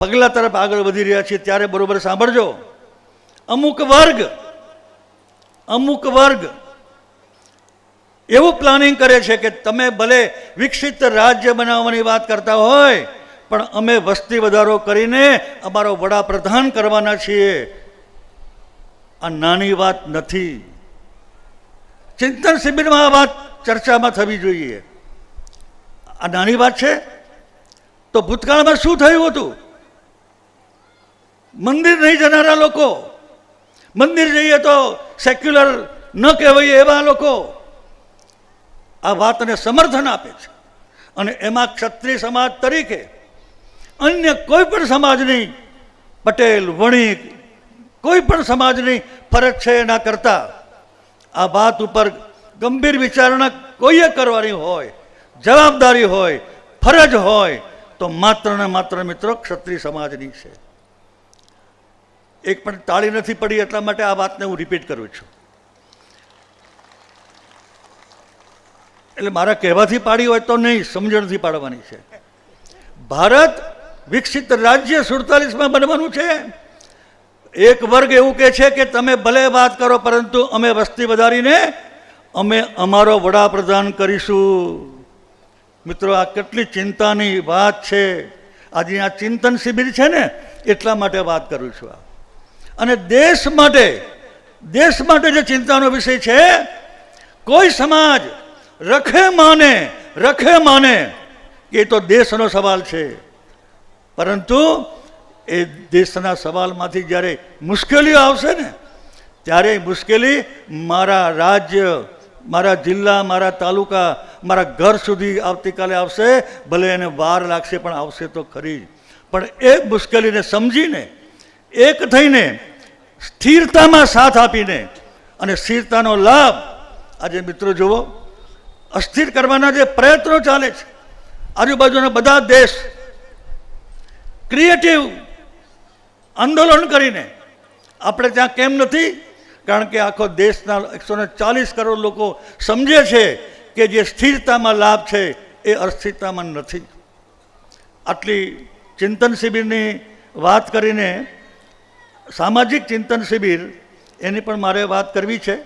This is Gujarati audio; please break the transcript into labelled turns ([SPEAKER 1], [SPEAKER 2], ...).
[SPEAKER 1] પગલા તરફ આગળ વધી રહ્યા છીએ, ત્યારે બરોબર સાંભળજો. અમુક વર્ગ અમુક વર્ગ એવું પ્લાનિંગ કરે છે કે તમે ભલે વિકસિત રાજ્ય બનાવવાની વાત કરતા હોય, પણ અમે વસ્તી વધારો કરીને અમારો વડાપ્રધાન કરવાના છીએ. આ નાની વાત નથી. ચિંતન શિબિરમાં આ વાત ચર્ચામાં થવી જોઈએ. આ નાની વાત છે? તો ભૂતકાળમાં શું થયું હતું? મંદિર નહીં જનારા લોકો. મંદિર જઈએ તો સેક્યુલર ન કહેવાય એવા લોકો. આ વાતને સમર્થન આપે છે. અને એમાં ક્ષત્રિય સમાજ તરીકે અન્ય કોઈ પણ સમાજની પટેલ, વણિક, કોઈ પણ સમાજની ફરજ છે એના કરતાં. આ વાત ઉપર ગંભીર વિચારણા કોઈએ કરવાની હોય, જવાબદારી હોય, ફરજ હોય, તો માત્ર ને માત્ર મિત્રો ક્ષત્રિય સમાજની છે. એક પણ તાળી નથી પડી એટલા માટે આ વાતને હું રિપીટ કરું છું. એટલે મારા કહેવાથી પાડી હોય તો નહીં, સમજણથી પાડવાની છે. ભારત વિકસિત રાજ્ય સુડતાલીસમાં બનવાનું છે. એક વર્ગ એવું કહે છે કે તમે ભલે વાત કરો, પરંતુ અમે વસ્તી વધારીને અમે અમારો વડાપ્રધાન કરીશું. મિત્રો, આ કેટલી ચિંતાની વાત છે. આજે આ ચિંતન શિબિર છે ને, એટલા માટે વાત કરું છું આ. અને દેશ માટે દેશ માટે જે ચિંતાનો વિષય છે, કોઈ સમાજ રખે માને રખે માને, એ તો દેશનો સવાલ છે. પરંતુ એ દેશના સવાલમાંથી જ્યારે મુશ્કેલીઓ આવશે ને, ત્યારે મુશ્કેલી મારા રાજ્ય, મારા જિલ્લા, મારા તાલુકા, મારા ઘર સુધી આવતીકાલે આવશે, ભલે એને વાર લાગશે પણ આવશે તો ખરી જ. પણ એ મુશ્કેલીને સમજીને એક થઈને સ્થિરતામાં સાથ આપીને અને સ્થિરતાનો લાભ, આજે મિત્રો જુઓ, અસ્થિર કરવાના જે પ્રયત્નો ચાલે છે, આજુબાજુના બધા દેશ ક્રિએટિવ આંદોલન કરીને આપણે ત્યાં કેમ નથી? કારણ કે આખો દેશના એકસો ને ચાલીસ કરોડ લોકો સમજે છે કે જે સ્થિરતામાં લાભ છે એ અસ્થિરતામાં નથી. આટલી ચિંતન શિબિરની વાત કરીને સામાજિક ચિંતન શિબિર એની પણ મારે વાત કરવી છે.